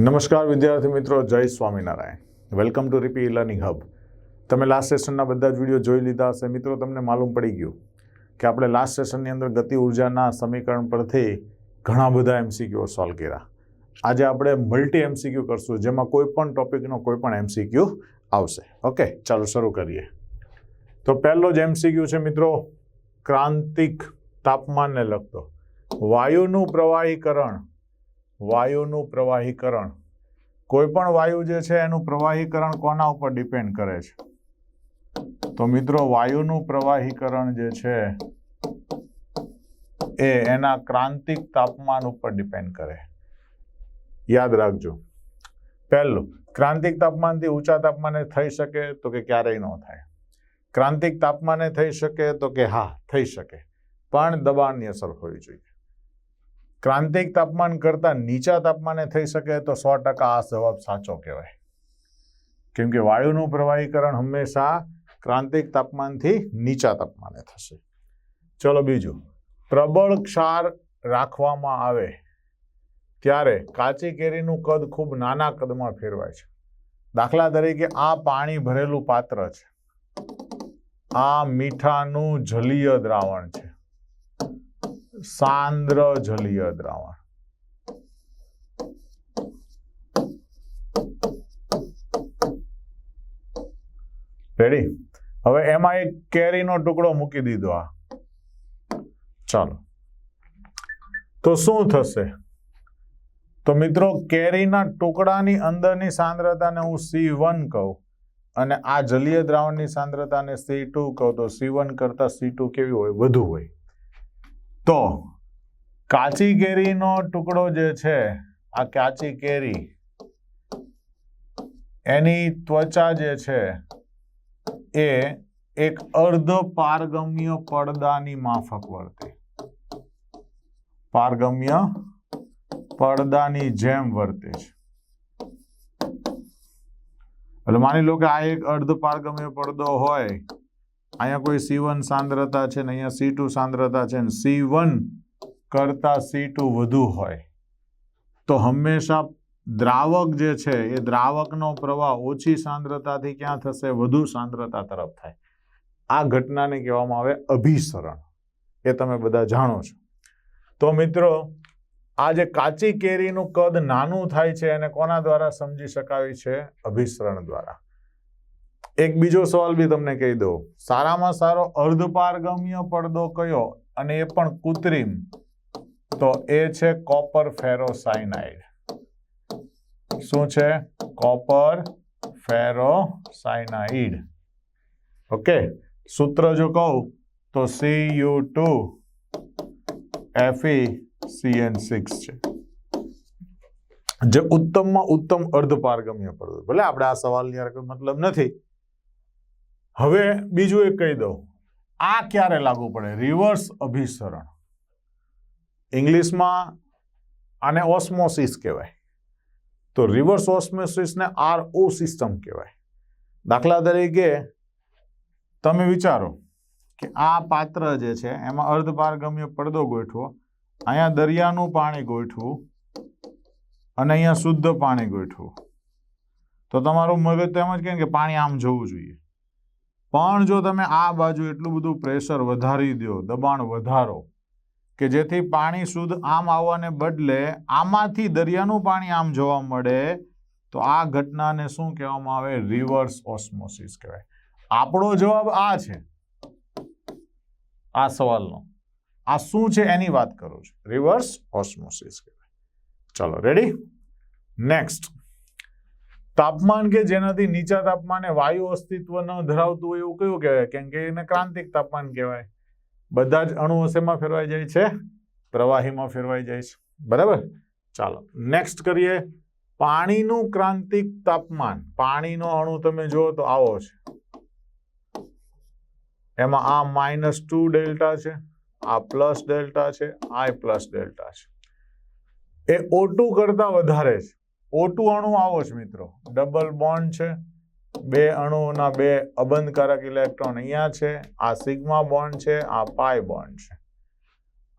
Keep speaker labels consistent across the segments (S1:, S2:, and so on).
S1: નમસ્કાર વિદ્યાર્થી મિત્રો, જય Swaminarayan. Welcome to રીપી learning hub તમે લાસ્ટ સેશનના બધા જ વીડિયો જોઈ લીધા હશે. મિત્રો, તમને માલુમ પડી ગયું કે આપણે લાસ્ટ સેશનની અંદર ગતિ ઉર્જાના સમીકરણ પરથી ઘણા બધા એમસીક્યુ સોલ્વ કર્યા. આજે આપણે મલ્ટી એમસીક્યુ કરશું, જેમાં કોઈ પણ ટોપિકનો કોઈ પણ એમસીક્યુ આવશે. ઓકે ચાલો શરૂ કરીએ. તો પહેલો જ એમસીક્યુ છે મિત્રો, ક્રાંતિક તાપમાનને લગતો. વાયુનું પ્રવાહીકરણ વાયુનું પ્રવાહીકરણ. કોઈ પણ વાયુ જે છે એનું પ્રવાહીકરણ કોના ઉપર ડિપેન્ડ કરે છે? તો મિત્રો, વાયુનું પ્રવાહીકરણ જે છે એ એના ક્રાંતિક તાપમાન ઉપર ડિપેન્ડ કરે. યાદ રાખજો. પહેલું, ક્રાંતિક તાપમાનથી ઊંચા તાપમાને થઈ શકે તો કે ક્યારેય ન થાય. ક્રાંતિક તાપમાને થઈ શકે તો કે હા, થઈ શકે. પણ દબાણની અસર હોવી જોઈએ. ક્રાંતિક તાપમાન કરતાં નીચા તાપમાને થઈ શકે તો સો ટકા આ જવાબ સાચો કહેવાય. કેમ કે વાયુનું પ્રવાહીકરણ હંમેશા ક્રાંતિક તાપમાનથી નીચા તાપમાને થશે. ચલો બીજું. પ્રબળ ક્ષાર રાખવામાં આવે ત્યારે કાચી કેરીનું કદ ખૂબ નાના કદમાં ફેરવાય છે. દાખલા તરીકે આ પાણી ભરેલું પાત્ર છે. આ મીઠાનું જલીય દ્રાવણ છે. સાંદ્ર જલીય દ્રાવણ. રેડી હવે એમાં એક કેરીનો ટુકડો મૂકી દીધો આ. ચાલો. તો શું થશે? તો મિત્રો, કેરીના ટુકડાની અંદરની સાંદ્રતાને હું સી વન કહું અને આ જલીય દ્રાવણની સાંદ્રતાને સી ટુ કહું. તો સી વન કરતાં સી ટુ કેવી હોય? વધુ હોય. તો કાચી કેરીનો ટુકડો જે છે, આ કાચી કેરી એની ત્વચા જે છે, એ એક અર્ધ પારગમ્ય પડદાની માફક વર્તે. પારગમ્ય પડદાની જેમ વર્તે છે. એટલે માની લો કે આ એક અર્ધ પારગમ્ય પડદો હોય અહીંયા કોઈ સી વન સાંદ્રતા છે ને અહીંયા સી ટુ સાંદ્રતા છે ને સી વન કરતાં સી ટુ વધુ હોય. તો હંમેશા દ્રાવક જે છે એ દ્રાવકનો પ્રવાહ ઓછી સાંદ્રતાથી ક્યાં થશે? વધુ સાંદ્રતા તરફ થાય. આ ઘટનાને કહેવામાં આવે અભિસરણ. એ તમે બધા જાણો છો. તો મિત્રો, આ જે કાચી કેરીનું કદ નાનું થાય છે એને કોના દ્વારા સમજી શકાય છે? અભિસરણ દ્વારા. એક બીજો સવાલ બી તમને કહી દઉં. સારામાં સારો અર્ધપારગમ્ય પડદો કયો અને એ પણ કૃત્રિમ? તો એ છે કોપર ફેરોસાયનાઇડ. શું છે? કોપર ફેરોસાયનાઇડ. ઓકે, સૂત્ર જો કહું તો C U two FE CN six છે. જે ઉત્તમમાં ઉત્તમ અર્ધપારગમ્ય પડદો. ભલે આપણે આ સવાલની કોઈ મતલબ નથી હવે બીજું એક કહી દઉં. આ ક્યારે લાગુ પડે? રિવર્સ અભિસરણ. ઇંગ્લિશમાં આને ઓસ્મોસિસ કહેવાય. તો રિવર્સ ઓસ્મોસિસને આર ઓ સિસ્ટમ કહેવાય. દાખલા તરીકે તમે વિચારો કે આ પાત્ર જે છે, એમાં અર્ધપારગમ્ય પડદો ગોઠવો, અહીંયા દરિયાનું પાણી ગોઠવું અને અહીંયા શુદ્ધ પાણી ગોઠવું. તો તમારું મગજ તો એમ જ કે પાણી આમ જવું જોઈએ. પણ જો તમે આ બાજુ એટલું બધું પ્રેશર વધારી દો, દબાણ વધારો, કે જેથી પાણી શુદ્ધ આમ આવવાને બદલે આમાંથી દરિયાનું પાણી આમ જોવા મળે, તો આ ઘટનાને શું કહેવામાં આવે? રિવર્સ ઓસ્મોસિસ કહેવાય. આપણો જવાબ આ છે. આ સવાલનો. આ શું છે એની વાત કરું છું. રિવર્સ ઓસ્મોસિસ કહેવાય. ચલો રેડી નેક્સ્ટ તાપમાન કે જેનાથી નીચા તાપમાને વાયુ અસ્તિત્વ ન ધરાવતું હોય એવું કયું કહેવાય? કેમ કે એને ક્રાંતિક તાપમાન કહેવાય. બધા જ અણુઓ શેમાં ફેરવાઈ જાય છે? પ્રવાહીમાં ફેરવાઈ જાય છે. બરાબર? ચાલો નેક્સ્ટ કરીએ. પાણીનું ક્રાંતિક તાપમાન. પાણીનો અણુ તમે જુઓ તો આવો છે. એમાં આ માઇનસ ટુ ડેલ્ટા છે, આ પ્લસ ડેલ્ટા છે આ પ્લસ ડેલ્ટા છે. એ ઓટુ કરતા વધારે છે. ઓટુ અણુ આવો છે મિત્રો. ડબલ બોન્ડ છે. બે અણુઓના બે અબંધકારક ઇલેક્ટ્રોન અહીંયા છે. આ સિગ્મા બોન્ડ છે. આ પાય બોન્ડ છે.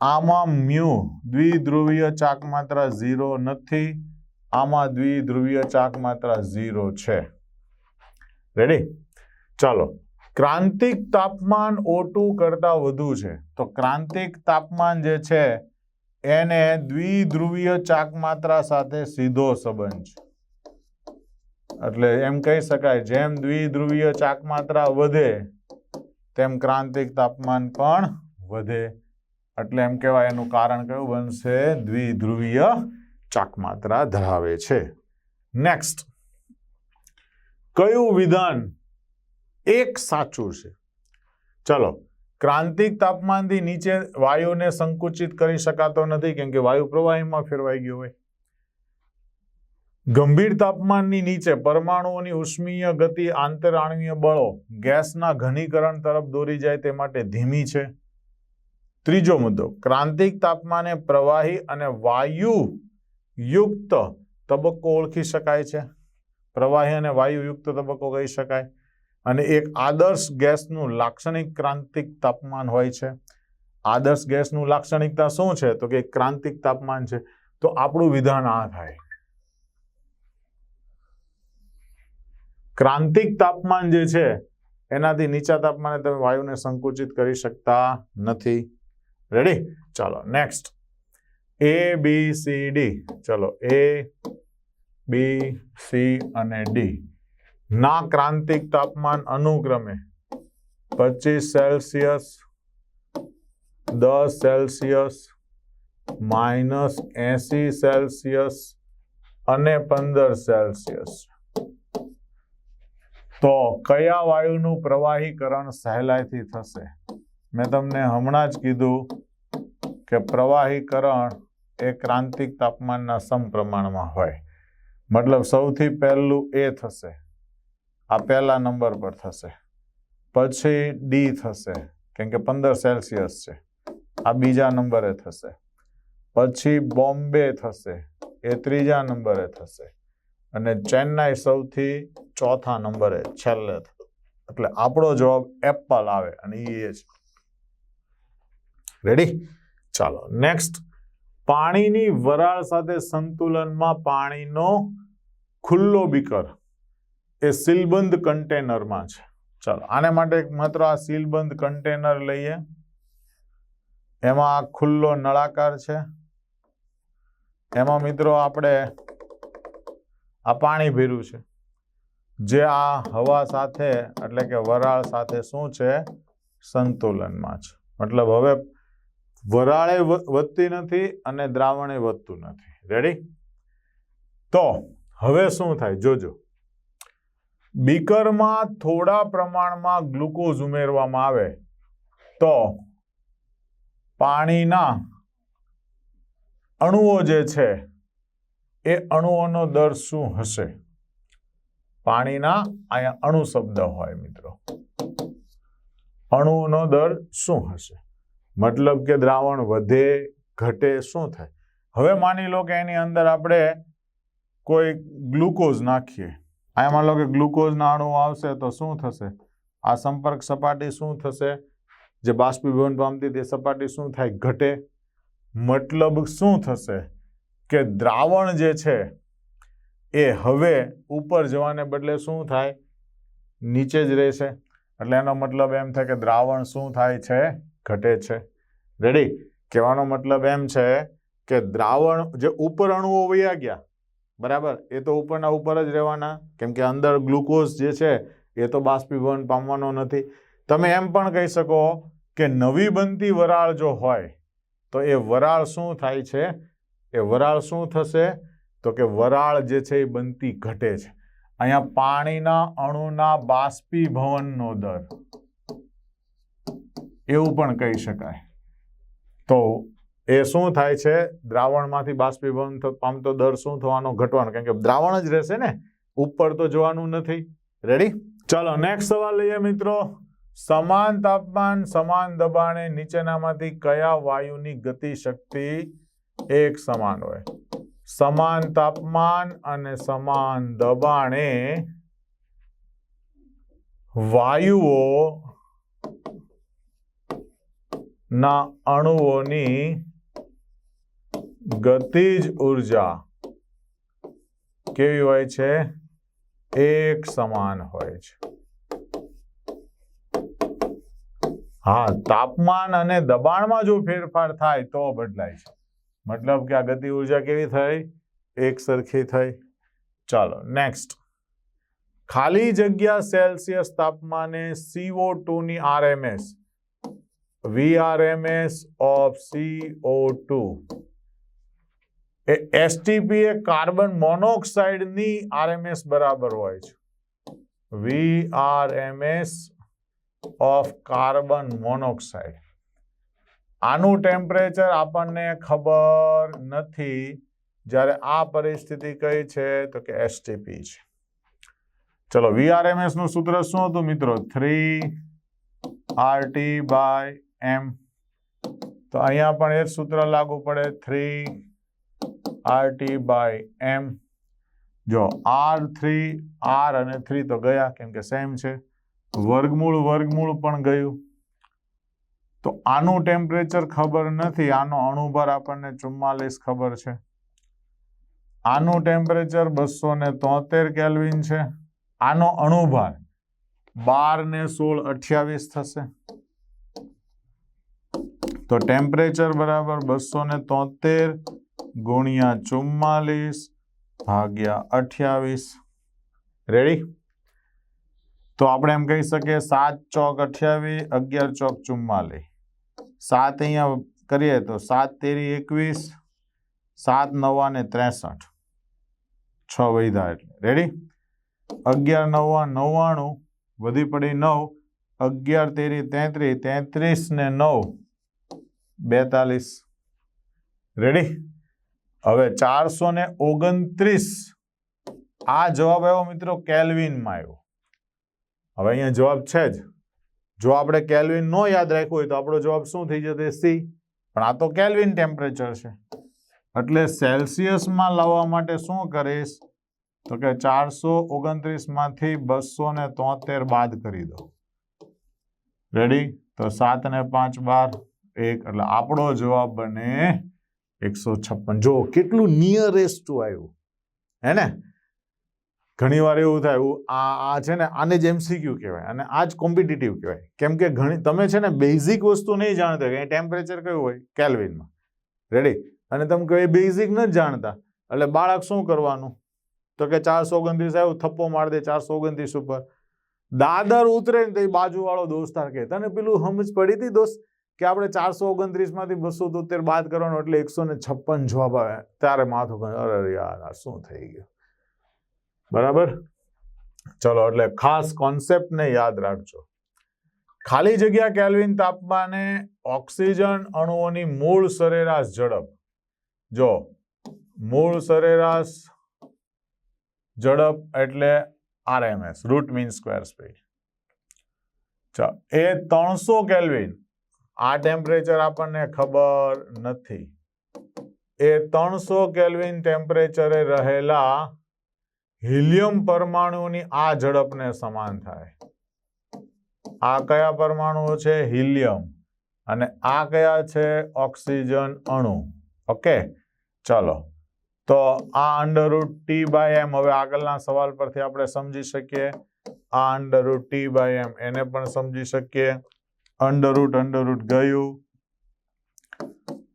S1: આમાં મ્યુ દ્વિધ્રુવીય ચાક માત્રા ઝીરો નથી. આમાં દ્વિધ્રુવીય ચાક માત્રા ઝીરો છે. રેડી ચાલો. ક્રાંતિક તાપમાન ઓટુ કરતા વધુ છે. તો ક્રાંતિક તાપમાન જે છે એને દ્વિધ્રુવીય ચાક માત્રા સાથે સીધો સંબંધ છે. એટલે એમ કહી શકાય, જેમ દ્વિધ્રુવીય ચાક માત્રા વધે, તેમ ક્રાંતિક તાપમાન પણ વધે. એટલે એમ કહેવાય, એનું કારણ કયું બનશે? દ્વિધ્રુવીય ચાક માત્રા ધરાવે છે. નેક્સ્ટ કયું વિધાન એક સાચું છે? ચલો ક્રાંતિક તાપમાનથી નીચે વાયુને સંકુચિત કરી શકાતો નથી, કેમ કે વાયુ પ્રવાહીમાં ફેરવાઈ ગયો હોય. ગંભીર તાપમાનની નીચે પરમાણુઓની ઉષ્મીય ગતિ આંતરાણવીય બળો ગેસના ઘનીકરણ તરફ દોરી જાય તે માટે ધીમી છે. ત્રીજો મુદ્દો, ક્રાંતિક તાપમાને પ્રવાહી અને વાયુ યુક્ત તબક્કો ઓળખી શકાય છે. પ્રવાહી અને વાયુ યુક્ત તબક્કો કહી શકાય. અને એક આદર્શ ગેસનું લાક્ષણિક ક્રાંતિક તાપમાન હોય છે. આદર્શ ગેસનું લાક્ષણિકતા શું છે? તો કે ક્રાંતિક તાપમાન છે. તો આપણું વિધાન આ થાય. ક્રાંતિક તાપમાન જે છે, એનાથી નીચા તાપમાને તમે વાયુને સંકુચિત કરી શકતા નથી. રેડી ચાલો next A B C D ચલો એ બી સી અને ડી ના ક્રાંતિક તાપમાન અનુક્રમે પચીસ સેલ્સિયસ, દસ સેલ્સિયસ, માઇનસ એસી સેલ્સિયસ અને પંદર સેલ્સિયસ. તો કયા વાયુનું પ્રવાહીકરણ સહેલાઈથી થશે? મેં તમને હમણાં જ કીધું કે પ્રવાહીકરણ એ ક્રાંતિક તાપમાનના સમપ્રમાણમાં હોય. મતલબ સૌથી પહેલું એ થશે. આ પહેલા નંબર પર થશે. પછી ડી થશે કેમ કે પંદર સેલ્સિયસ છે. આ બીજા નંબરે થશે. પછી બોમ્બે થશે, એ ત્રીજા નંબરે થશે. અને ચેન્નાઈ સૌથી ચોથા નંબરે, છેલ્લે એટલે આપણો જવાબ એપલ આવે અને એ છે. રેડી ચાલો નેક્સ્ટ પાણીની વરાળ સાથે સંતુલનમાં પાણીનો ખુલ્લો બીકર. એ સીલબંધ કન્ટેનરમાં છે. ચાલો, આને માટે માત્ર આ સીલબંધ કન્ટેનર લઈએ. એમાં આ ખુલ્લો નળાકાર છે. એમાં મિત્રો આપણે આ પાણી ભર્યું છે. જે આ હવા સાથે, એટલે કે વરાળ સાથે શું છે? સંતુલનમાં છે. મતલબ હવે વરાળે વધતી નથી અને દ્રાવણે વધતું નથી. રેડી તો હવે શું થાય? જોજો. બીકરમાં થોડા પ્રમાણમાં ગ્લુકોઝ ઉમેરવામાં આવે. તો પાણીના અણુઓ જે છે, એ અણુઓનો દર શું હશે? પાણીના અહીંયા અણુ શબ્દ હોય મિત્રો. અણુઓનો દર શું હશે? મતલબ કે દ્રાવણ વધે, ઘટે, શું થાય? હવે માની લો કે એની અંદર આપણે કોઈ ગ્લુકોઝ નાખીએ. અહીંયા માની લો કે ગ્લુકોઝના અણુ આવશે તો શું થશે? આ સંપર્ક સપાટી શું થશે? જે બાષ્પીભવન પામતી તે સપાટી શું થાય? ઘટે. મતલબ શું થશે? કે દ્રાવણ જે છે એ હવે ઉપર જવાને બદલે શું થાય? નીચે જ રહેશે. એટલે એનો મતલબ એમ થાય કે દ્રાવણ શું થાય છે? ઘટે છે. રેડી કહેવાનો મતલબ એમ છે કે દ્રાવણ જે ઉપર અણુઓ વયા ગયા બરાબર? એ તો ઉપરના ઉપર જ રહેવાના. કેમ કે અંદર ગ્લુકોઝ જે છે, એ તો બાષ્પીભવન પામવાનો નથી. તમે એમ પણ કહી શકો કે નવી બનતી વરાળ જો હોય, તો એ વરાળ શું થાય છે? એ વરાળ શું થશે? તો કે વરાળ જે છે એ બનતી ઘટે છે. અહીંયા પાણીના અણુના બાષ્પીભવનનો દર. એવું પણ કહી શકાય. તો એ શું થાય છે? દ્રાવણમાંથી બાષ્પીભવન પામતો દર શું થવાનો? ઘટવાનો. કેમ કે દ્રાવણ જ રહેશે ને? ઉપર તો જોવાનું નથી. રેડી ચાલો નેક્સ્ટ સવાલ લઈએ મિત્રો. સમાન તાપમાન, સમાન દબાણે નીચેનામાંથી કયા વાયુની ગતિ શક્તિ એક સમાન હોય? સમાન તાપમાન અને સમાન દબાણે વાયુઓ ના અણુઓની ગતિજ ઊર્જા કેવી હોય છે? એક સમાન હોય છે. હા, તાપમાન અને દબાણમાં જો ફેરફાર થાય તો બદલાય છે. મતલબ કે આ ગતિ ઊર્જા કેવી થઈ? એક સરખી થઈ. ચાલો નેક્સ્ટ ખાલી જગ્યા સેલ્સિયસ તાપમાને સીઓ ની RMS VRMS of CO two A STP એ કાર્બન મોનોક્સાઇડની આરએમએસ બરાબર હોય છે. VRMS of carbon monoxide. આનું ટેમ્પરેચર આપણને ખબર નથી. જ્યારે આ પરિસ્થિતિ કઈ છે તો કે એસટીપી છે. ચલો વીઆરએમએસનું સૂત્ર શું હતું મિત્રો? થ્રી આરટી બાય એમ તો અહીંયા પણ એ જ સૂત્ર લાગુ પડે થ્રી આરટી બાય એમ જો આર થ્રી આર અને થ્રી તો ગયા, કેમ કે સેમ છે. વર્ગમૂળ વર્ગમૂળ પણ ગયું. તો આનું ટેમ્પરેચર ખબર નથી, આનો અણુભાર આપણને ચુમ્માલીસ ખબર છે. આનું ટેમ્પરેચર બસો ને તોતેર કેલ્વિન છે. આનો અણુભાર બાર ને સોળ અઠ્યાવીસ થશે. તો ટેમ્પરેચર બરાબર બસો ને તોતેર ગુણ્યા ચુમ્માલીસ ભાગ્યા અઠ્યાવીસ. રેડી તો આપણે એમ કહી શકીએ સાત ચોક અઠ્યાવીસ અગિયાર ચોક ચુમ્માલીસ. સાત અહીંયા કરીએ તો સાત તેરી એકવીસ, સાત નવા ને ત્રેસઠ. છ વૈધા એટલે. રેડી અગિયાર નવા નવ્વાણું, વધી પડી નવ. અગિયાર તેરી તેત્રીસ તેત્રીસ ને નવ. બેતાલીસ. રેડી હવે ચારસો ને ઓગણત્રીસ. આ જવાબ આવ્યો મિત્રો કેલ્વિનમાં આવ્યો. હવે અહીંયા જવાબ છે જ. જો આપણે કેલ્વિન નો યાદ રાખ્યું હોય તો આપણો જવાબ શું થઈ જશે? સી. પણ આ તો કેલ્વિન ટેમ્પરેચર છે. એટલે સેલ્સિયસમાં લાવવા માટે શું કરીશ? તો કે ચારસો ઓગણત્રીસમાંથી બસો ને તોતેર બાદ કરી દો. રેડી તો સાત ને પાંચ બાર, એક. એટલે આપણો જવાબ બને એકસો છપ્પન. જો કેટલું નિયરેસ્ટ ટુ આવ્યું? હે ને? ઘણી વાર એવું થાય આ આ છે ને, આને જ એમસીક્યુ કહેવાય અને આ જ કોમ્પિટિટિવ કહેવાય. કેમ કે ઘણી, તમે છે ને બેઝિક વસ્તુ નહીં જાણતા, કે ટેમ્પરેચર કયું હોય? કેલ્વિનમાં રેડી અને તમે કહો, એ બેઝિક નથી જાણતા. એટલે બાળક શું કરવાનું? તો કે ચારસો ઓગણત્રીસ આવ્યું, થપ્પો માર દે ચારસો ઓગણત્રીસ ઉપર. દાદર ઉતરે ને તો એ બાજુવાળો દોસ્તાર કહે, તને પેલું સમજ પડી હતી દોસ્ત? કે આપણે ચારસો ઓગણત્રીસમાંથી બસો તોતેર બાદ કરવાનો એટલે એકસો ને છપ્પન જવાબ આવે. ત્યારે માથું અરે યાર શું થઈ ગયું? બરાબર? ચલો, એટલે ખાસ કોન્સેપ્ટને યાદ રાખજો. ખાલી જગ્યા કેલ્વિન તાપમાને ઓક્સિજન અણુઓની મૂળ સરેરાશ ઝડપ. જો, મૂળ સરેરાશ ઝડપ એટલે RMS, root mean square speed. એ ત્રણસો કેલ્વિન આ ટેમ્પરેચર આપણને ખબર નથી. એ ત્રણસો કેલ્વિન ટેમ્પરેચરે રહેલા હિલિયમ પરમાણુની આ ઝડપને સમાન થાય. આ કયા પરમાણુઓ છે? હિલિયમ. અને આ કયા છે? ઓક્સિજન અણુ. ઓકે? ચલો. તો આ અંડરરૂટ ટી બાય એમ હવે આગળના સવાલ પરથી આપણે સમજી શકીએ. આ અંડરરૂટ ટી બાય એમ એને પણ સમજી શકીએ. અંડર રૂટ ગયું.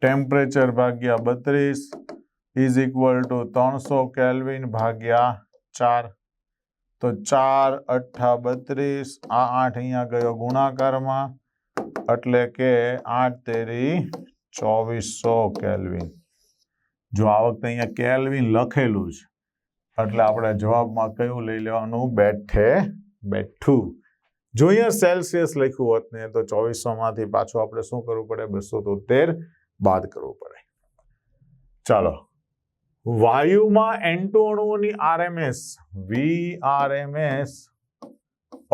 S1: ટેમ્પરેચર ભાગ્યા બત્રીસ ઇઝ ઇક્વલ ટુ ત્રણસો કેલ્વિન ભાગ્યા ચાર. તો ચાર અઠ્ઠા બત્રીસ, આ આઠ અહીંયા ગયો ગુણાકારમાં, એટલે કે આઠ તેરી ચોવીસો કેલ્વિન. જો આ વખતે અહીંયા કેલ્વિન લખેલું છે એટલે આપણે જવાબમાં કયું લઈ લેવાનું? બેઠે, બેઠું. જો અહીંયા સેલ્સિયસ લખ્યું હોત ને, તો ચોવીસો માંથી પાછું આપણે શું કરવું પડે? બસો તોતેર બાદ કરવું પડે. ચાલો. વાયુમાં એન્ટુ અણુઓની RMS, V RMS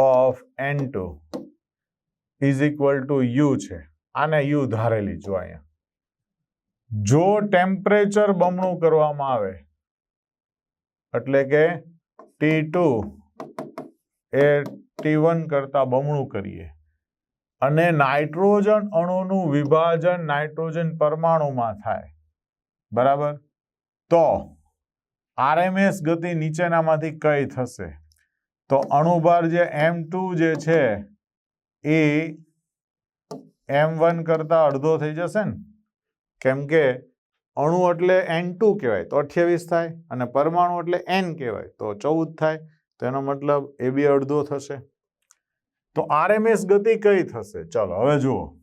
S1: of N two is equal to U છે. આને યુ ધારેલી જો અહીંયા. જો ટેમ્પરેચર બમણું કરવામાં આવે, એટલે કે ટી ટુ એ ટી વન કરતા બમણું કરીએ. અને નાઇટ્રોજન અણુનું વિભાજન નાઇટ્રોજન પરમાણુમાં થાય. બરાબર? તો આરએમએસ ગતિ નીચેનામાંથી કઈ થશે? તો અણુભાર જે એમ જે છે, એ એમ વન કરતા અડધો થઈ જશે ને? કેમ કે અણુ એટલે એન ટુ કહેવાય, તો અઠ્યાવીસ થાય અને પરમાણુ એટલે એન કહેવાય, તો ચૌદ થાય. તો એનો મતલબ એ બી અડધો થશે. તો આરએમએસ ગતિ કઈ થશે? ચલો, હવે જુઓ.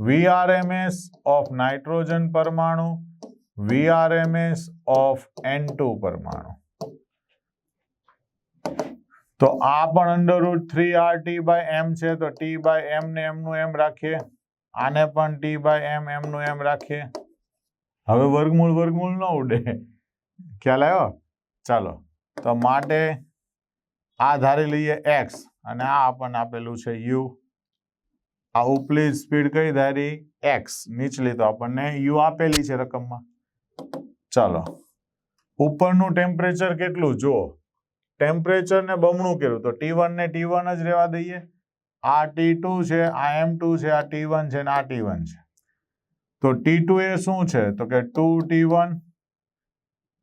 S1: વીઆરએમએસ ઓફ નાઇટ્રોજન પરમાણુ, વીઆરએમએસ ઓફ એન પરમાણુ. તો આ પણ under root three R T by M છે, તો ટી બાય એમ ને એમનું એમ રાખીએ. આને પણ ટી બાય એમ એમનું એમ રાખીએ. હવે વર્ગમૂળ વર્ગમૂળ ન ઉડે. ખ્યાલ આવ્યો? ચાલો. તો માટે આ ધારી લઈએ એક્સ અને આ આપણને આપેલું છે યુ આ ઉપલી સ્પીડ કઈ ધારી એક્સ નીચલી તો આપણને યુ આપેલી છે રકમમાં. ચાલો. ઉપરનું ટેમ્પરેચર કેટલું? જુઓ. ટેમ્પરેચર ને બમણું કર્યું તો ટી વન ને ટી વન જ રહેવા દઈએ. આ ટી છે, આ એમ ટુ છે, આ ટી વન છે ને આ ટી વન છે. તો ટી એ શું છે? તો કે ટુ ટી વન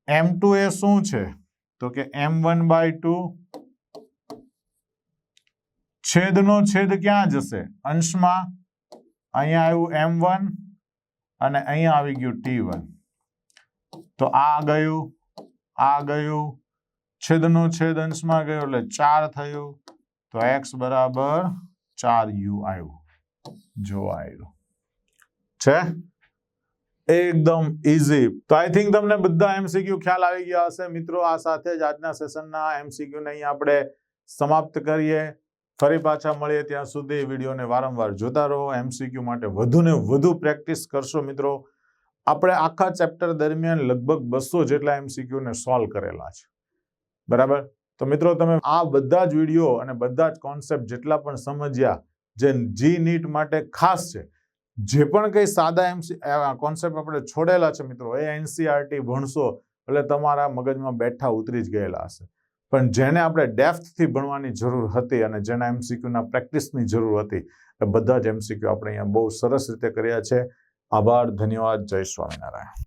S1: એમ એ શું છે? તો કે એમ વન બાય ટુ છેદનો છેદ ક્યાં જશે? અંશમાં અહીંયા આવ્યું એમ વન અને અહીંયા આવી ગયું ટી વન. તો આ ગયું આ ગયું, છેદનો છેદ અંશમાં ગયો એટલે ચાર થયું. તો એક્સ બરાબર ચાર યુ આવ્યું. જો આવ્યું. છે? એકદમ ઇઝી તો આઈ થિંક તમને બધા એમસીક્યુ ખ્યાલ આવી ગયા હશે. મિત્રો, આ સાથે જ આજના સેશનના એમસીક્યુ ને અહીં આપણે સમાપ્ત કરીએ. ફરી પાછા મળીએ ત્યાં સુધી વિડીયોને વારંવાર જોતા રહો. એમસીક્યુ માટે વધુ ને વધુ પ્રેક્ટિસ કરશો મિત્રો. આપણે આખા ચેપ્ટર દરમિયાન લગભગ બસો જેટલા એમસીક્યુને સોલ્વ કરેલા છે. બરાબર? તો મિત્રો, તમે આ બધા જ વીડિયો અને બધા જ કોન્સેપ્ટ જેટલા પણ સમજ્યા, જે જી નીટ માટે ખાસ છે જે પણ કંઈ સાદા એમસી કોન્સેપ્ટ આપણે છોડેલા છે મિત્રો, એ એનસીઆરટી ભણશો, એટલે તમારા મગજમાં બેઠા ઉતરી જ ગયેલા હશે. પણ જેને આપણે ડેફ્થથી ભણવાની જરૂર હતી અને જેના એમસીક્યુના પ્રેક્ટિસની જરૂર હતી, એ બધા જ એમસીક્યુ આપણે અહીંયા બહુ સરસ રીતે કર્યા છે. આભાર, ધન્યવાદ, જય સ્વામિનારાયણ.